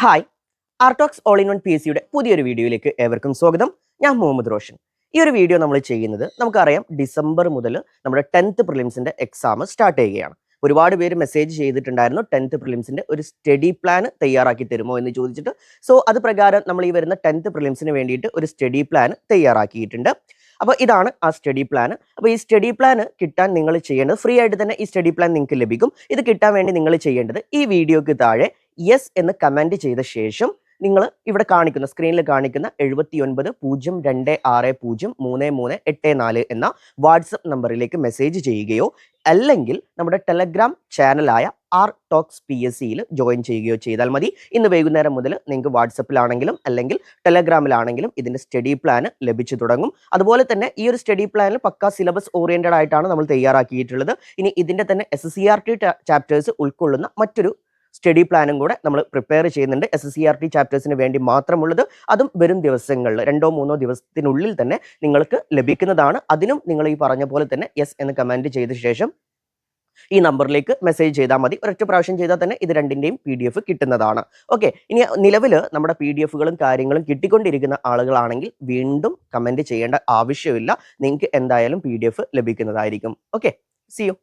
Hi R talks all in one P S സിയുടെ പുതിയൊരു വീഡിയോയിലേക്ക് ഏവർക്കും സ്വാഗതം. ഞാൻ മുഹമ്മദ് റോഷൻ. ഈ ഒരു വീഡിയോ നമ്മൾ ചെയ്യുന്നത് നമുക്കറിയാം ഡിസംബർ മുതൽ നമ്മുടെ ടെൻത്ത് പ്രിലിംസിന്റെ എക്സാം സ്റ്റാർട്ട് ചെയ്യുകയാണ്. ഒരുപാട് പേര് മെസ്സേജ് ചെയ്തിട്ടുണ്ടായിരുന്നു ടെൻത്ത് പ്രിലിംസിന്റെ ഒരു സ്റ്റഡി പ്ലാൻ തയ്യാറാക്കി തരുമോ എന്ന് ചോദിച്ചിട്ട്. സോ അത് പ്രകാരം നമ്മൾ ഈ വരുന്ന ടെൻത്ത് പ്രിലിംസിന് വേണ്ടിയിട്ട് ഒരു സ്റ്റഡി പ്ലാൻ തയ്യാറാക്കിയിട്ടുണ്ട്. അപ്പോൾ ഇതാണ് ആ സ്റ്റഡി പ്ലാൻ അപ്പോൾ ഈ സ്റ്റഡി പ്ലാൻ കിട്ടാൻ നിങ്ങൾ ചെയ്യേണ്ടത് ഫ്രീ ആയിട്ട് തന്നെ ഈ സ്റ്റഡി പ്ലാൻ നിങ്ങൾക്ക് ലഭിക്കും. ഇത് കിട്ടാൻ വേണ്ടി നിങ്ങൾ ചെയ്യേണ്ടത് ഈ വീഡിയോക്ക് താഴെ യെസ് എന്ന് കമന്റ് ചെയ്ത ശേഷം നിങ്ങൾ ഇവിടെ കാണിക്കുന്ന സ്ക്രീനിൽ കാണിക്കുന്ന എഴുപത്തി ഒൻപത് പൂജ്യം രണ്ട് ആറ് പൂജ്യം മൂന്ന് മൂന്ന് എട്ട് നാല് എന്ന വാട്സപ്പ് നമ്പറിലേക്ക് മെസ്സേജ് ചെയ്യുകയോ അല്ലെങ്കിൽ നമ്മുടെ ടെലഗ്രാം ചാനലായ ആർ ടോക്സ് പി എസ് സിയിൽ ജോയിൻ ചെയ്യുകയോ ചെയ്താൽ മതി. ഇന്ന് വൈകുന്നേരം മുതൽ നിങ്ങൾക്ക് വാട്സപ്പിലാണെങ്കിലും അല്ലെങ്കിൽ ടെലഗ്രാമിലാണെങ്കിലും ഇതിന്റെ സ്റ്റഡി പ്ലാൻ ലഭിച്ചു തുടങ്ങും. അതുപോലെ തന്നെ ഈ ഒരു സ്റ്റഡി പ്ലാനിൽ പക്ക സിലബസ് ഓറിയന്റഡ് ആയിട്ടാണ് നമ്മൾ തയ്യാറാക്കിയിട്ടുള്ളത്. ഇനി ഇതിന്റെ തന്നെ എസ് ചാപ്റ്റേഴ്സ് ഉൾക്കൊള്ളുന്ന മറ്റൊരു സ്റ്റഡി പ്ലാനും കൂടെ നമ്മൾ പ്രിപ്പയർ ചെയ്യുന്നുണ്ട്. S S C R T ചാപ്റ്റേഴ്സിന് വേണ്ടി മാത്രമുള്ളത്. അതും വരും ദിവസങ്ങളിൽ രണ്ടോ മൂന്നോ ദിവസത്തിനുള്ളിൽ തന്നെ നിങ്ങൾക്ക് ലഭിക്കുന്നതാണ്. അതിനും നിങ്ങൾ ഈ പറഞ്ഞ പോലെ തന്നെ യെസ് എന്ന് കമന്റ് ചെയ്ത ശേഷം ഈ നമ്പറിലേക്ക് മെസ്സേജ് ചെയ്താൽ മതി. ഒരൊറ്റ പ്രാവശ്യം ചെയ്താൽ തന്നെ ഇത് രണ്ടിന്റെയും പി ഡി എഫ് കിട്ടുന്നതാണ്. ഓക്കെ. ഇനി നിലവിൽ നമ്മുടെ പി ഡി എഫുകളും കാര്യങ്ങളും കിട്ടിക്കൊണ്ടിരിക്കുന്ന ആളുകളാണെങ്കിൽ വീണ്ടും കമന്റ് ചെയ്യേണ്ട ആവശ്യമില്ല. നിങ്ങൾക്ക് എന്തായാലും പി ഡി എഫ് ലഭിക്കുന്നതായിരിക്കും. ഓക്കെ. See you